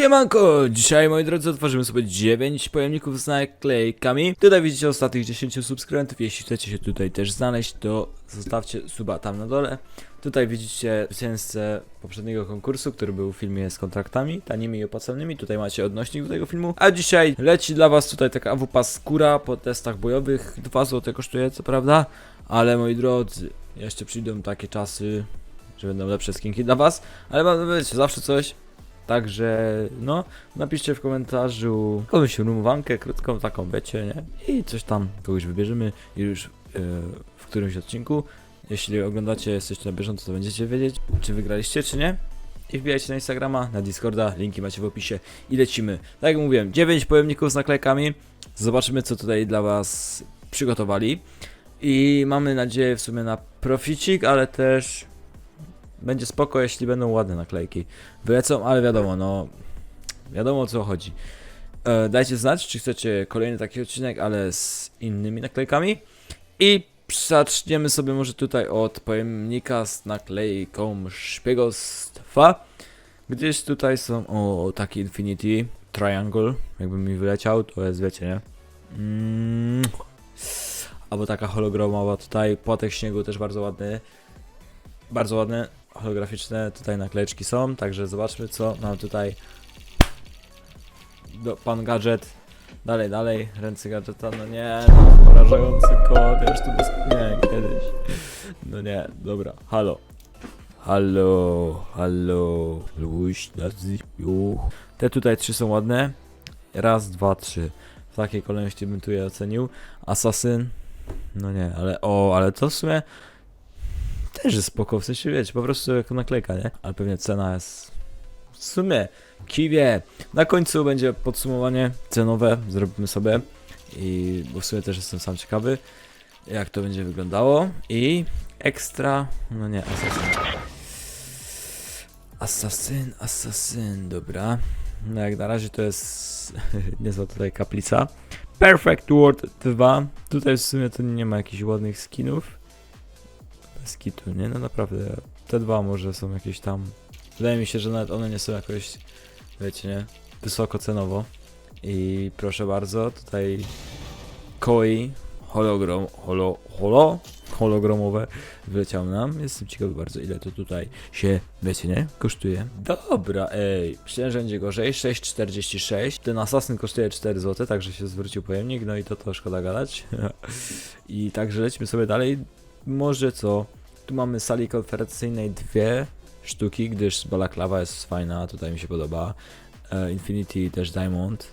Siemanko! Dzisiaj, moi drodzy, otworzymy sobie 9 pojemników z naklejkami. Tutaj widzicie ostatnich 10 subskrybentów. Jeśli chcecie się tutaj też znaleźć, to zostawcie suba tam na dole. Tutaj widzicie zwycięzcę poprzedniego konkursu, który był w filmie z kontraktami, tanimi i opłacalnymi. Tutaj macie odnośnik do tego filmu. A dzisiaj leci dla was tutaj taka AWP skóra po testach bojowych. 2 zł kosztuje, co prawda. Ale moi drodzy, jeszcze przyjdą takie czasy, że będą lepsze skinki dla was. Ale mam wiecie, zawsze coś. Także, no, napiszcie w komentarzu jakąś rumowankę krótką, taką wiecie, nie? I coś tam, kogoś wybierzemy już e, w którymś odcinku. Jeśli oglądacie, jesteście na bieżąco, to będziecie wiedzieć, czy wygraliście, czy nie. I wbijajcie na Instagrama, na Discorda, linki macie w opisie i lecimy. Tak jak mówiłem, 9 pojemników z naklejkami. Zobaczymy, co tutaj dla Was przygotowali. I mamy nadzieję w sumie na proficik, ale też będzie spoko, jeśli będą ładne naklejki. Wylecą, ale wiadomo, no. Wiadomo o co chodzi. E, dajcie znać, czy chcecie kolejny taki odcinek, ale z innymi naklejkami. I zaczniemy sobie może tutaj od pojemnika z naklejką szpiegostwa. Gdzieś tutaj są, o, taki Infinity Triangle, jakby mi wyleciał, to jest, wiecie, nie? Mm. Albo taka hologramowa tutaj, płatek śniegu też bardzo ładny. Bardzo ładne, holograficzne tutaj naklejeczki są, także zobaczmy co nam tutaj do, pan gadżet. Dalej, dalej, ręce gadżeta, no nie, no, porażający kod, już tu bez, nie, kiedyś, no nie, dobra, halo, halo, halo, luś, nazypiu, te tutaj trzy są ładne, raz, dwa, trzy, w takiej kolejności bym tu je ocenił, asasyn, no nie, ale, o, ale to w sumie też jest spoko, w sensie wiecie, po prostu jako naklejka, nie? Ale pewnie cena jest w sumie kiwie. Na końcu będzie podsumowanie cenowe, zrobimy sobie i bo w sumie też jestem sam ciekawy jak to będzie wyglądało i ekstra, no nie, asasyn. Asasyn, asasyn, dobra. No jak na razie to jest niezła tutaj kaplica. Perfect World 2. Tutaj w sumie to nie ma jakichś ładnych skinów. Bez kitu, nie? No naprawdę. Te dwa może są jakieś tam. Wydaje mi się, że nawet one nie są jakoś, wiecie, nie? Wysoko cenowo. I proszę bardzo, tutaj koi hologram, holo, holo, hologramowe wyleciały nam. Jestem ciekawy bardzo, ile to tutaj się, wiecie, nie? Kosztuje. Dobra, ej, myślałem, że będzie gorzej. 6,46. Ten asasyn kosztuje 4 zł, także się zwrócił pojemnik, no i to to szkoda gadać. I także lećmy sobie dalej może co? Tu mamy sali konferencyjnej dwie sztuki, gdyż balaklawa jest fajna, tutaj mi się podoba. E, Infinity też Diamond.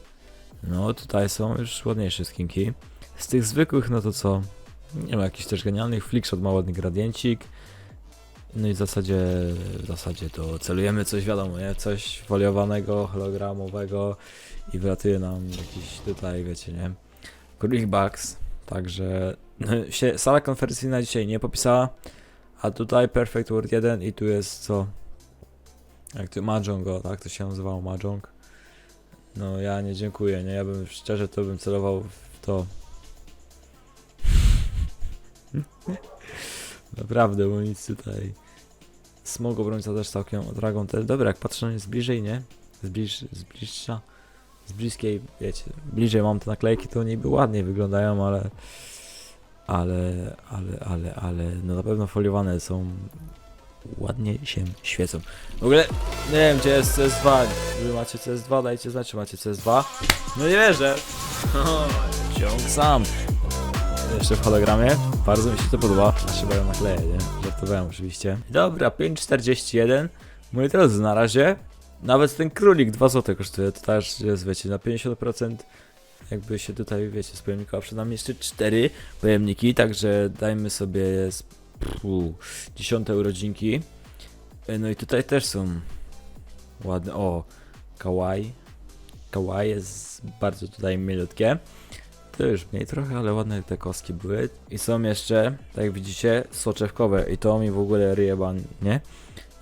No tutaj są już ładniejsze skinki. Z tych zwykłych, no to co? Nie ma jakichś też genialnych. Flickshot ma ładny gradiencik. No i w zasadzie, w zasadzie to celujemy coś wiadomo, nie? Coś foliowanego, hologramowego i wylatuje nam jakiś tutaj, wiecie, nie? Bugs. Także się sala konferencyjna dzisiaj nie popisała, a tutaj Perfect Word 1 i tu jest co? Jak to Mahjong, o, tak to się nazywało Mahjong. No ja nie dziękuję, nie, ja bym szczerze to bym celował w to. Naprawdę, bo nic tutaj. Smog obrońca też całkiem dragą też. Dobra, jak patrzę z bliżej, nie? Zbliż, z bliższa. Z bliskiej, wiecie, bliżej mam te naklejki, to niby ładniej wyglądają, ale ale, ale, ale, ale, no na pewno foliowane są, ładnie się świecą. W ogóle, nie wiem, gdzie jest CS2, wy macie CS2, dajcie znać, czy macie CS2. No nie wierzę. Ciąg sam. Jeszcze w hologramie, bardzo mi się to podoba, a chyba ją nakleję, nie? Żartowałem oczywiście. Dobra, 5,41. Moi drodzy, na razie, nawet ten królik 2 zł kosztuje, to też jest, wiecie, na 50% jakby się tutaj, wiecie, z pojemnika przed nami jeszcze cztery pojemniki, także dajmy sobie pfu, dziesiąte urodzinki. E, No i tutaj też są ładne, o, kawaii. Kawaii jest bardzo tutaj milutkie. To już mniej trochę, ale ładne te kostki były. I są jeszcze, tak jak widzicie, soczewkowe i to mi w ogóle ryje ban, nie?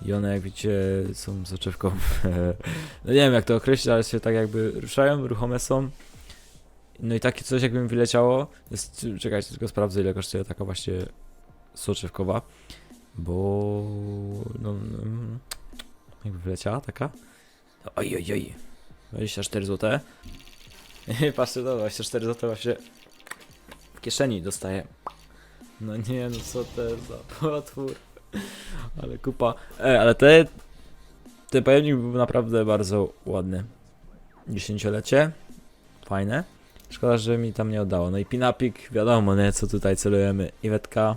I one jak widzicie są soczewkowe. no nie wiem jak to określić, ale się tak jakby ruszają, ruchome są. No i takie coś jakby mi wyleciało. Jest, czekajcie, tylko sprawdzę ile kosztuje taka właśnie soczewkowa. Bo no, no jakby wyleciała taka. Oj, oj, oj. 24 zł. Patrzcie, to 24 zł właśnie w kieszeni dostaję. No nie, no co to jest za potwór. Ale kupa. E, ale te, ten pojemnik był naprawdę bardzo ładny. Dziesięciolecie. Fajne. Szkoda, że mi tam nie oddało. No i Pinapik, wiadomo, nie, co tutaj celujemy. Iwetka.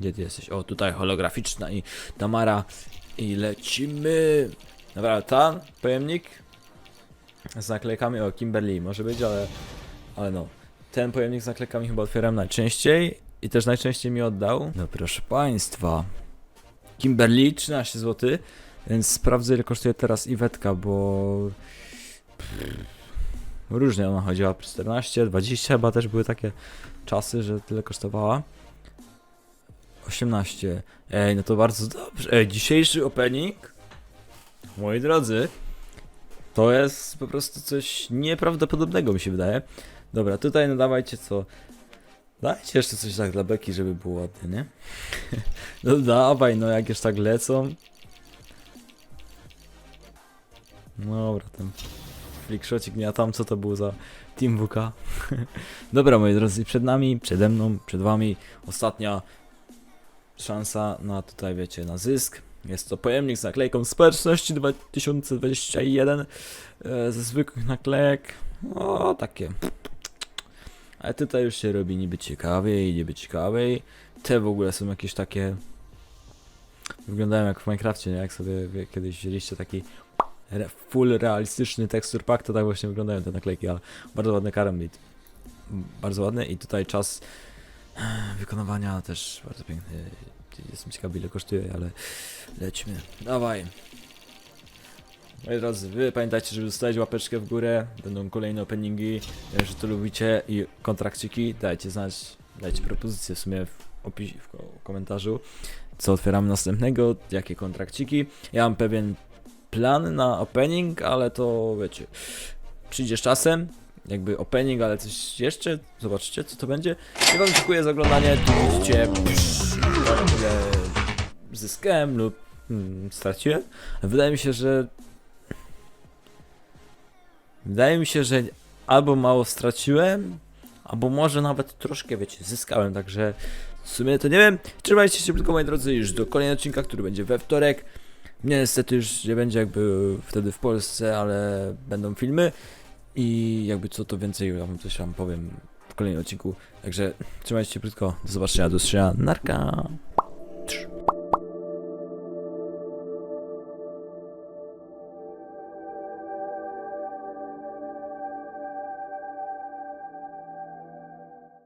Gdzie ty jesteś? O, tutaj holograficzna i Tamara. I lecimy. Dobra, ten pojemnik z naklejkami, o Kimberly może być, ale, ale no. Ten pojemnik z naklejkami chyba otwieram najczęściej i też najczęściej mi oddał. No proszę państwa. Kimberly 13 zł, więc sprawdzę ile kosztuje teraz Iwetka, bo pff, różnie ona chodziła, 14, 20 chyba też były takie czasy, że tyle kosztowała. 18. Ej, no to bardzo dobrze. Ej, dzisiejszy opening, moi drodzy, to jest po prostu coś nieprawdopodobnego mi się wydaje. Dobra, tutaj no dawajcie co. Dajcie jeszcze coś tak dla beki, żeby było ładnie, nie? No dawaj, no jak już tak lecą. Dobra, ten flickshotик, nie tam co to był za Team WK. Dobra, moi drodzy, przed nami, przede mną, przed wami ostatnia szansa na tutaj, wiecie, na zysk. Jest to pojemnik z naklejką Społeczności 2021 e, ze zwykłych naklejek. O, takie. Ale tutaj już się robi niby ciekawiej, niby ciekawiej. Te w ogóle są jakieś takie. Wyglądają jak w Minecrafcie, nie? Jak sobie kiedyś wzięliście taki full realistyczny tekstur pack, to tak właśnie wyglądają te naklejki, ale bardzo ładny karambit. Bardzo ładny i tutaj czas wykonywania też bardzo piękny. Jestem ciekawy ile kosztuje, ale lećmy. Dawaj. Moi drodzy, wy pamiętajcie, żeby zostawić łapeczkę w górę. Będą kolejne openingi. Że to lubicie i kontrakciki. Dajcie znać, dajcie propozycje w sumie w opisie, w ko- komentarzu, co otwieramy następnego, jakie kontrakciki. Ja mam pewien plan na opening, ale to wiecie, przyjdzie czasem. Jakby opening, ale coś jeszcze. Zobaczycie, co to będzie. Ja wam dziękuję za oglądanie. Tu widzicie, zyskałem lub hmm, straciłem. Wydaje mi się, że Wydaje mi się, że albo mało straciłem, albo może nawet troszkę, wiecie, zyskałem, także w sumie to nie wiem. Trzymajcie się tylko moi drodzy już do kolejnego odcinka, który będzie we wtorek. Mnie niestety już nie będzie jakby wtedy w Polsce, ale będą filmy i jakby co to więcej, ja wam coś wam powiem w kolejnym odcinku. Także trzymajcie się krótko, do zobaczenia, do usłyszenia, narka!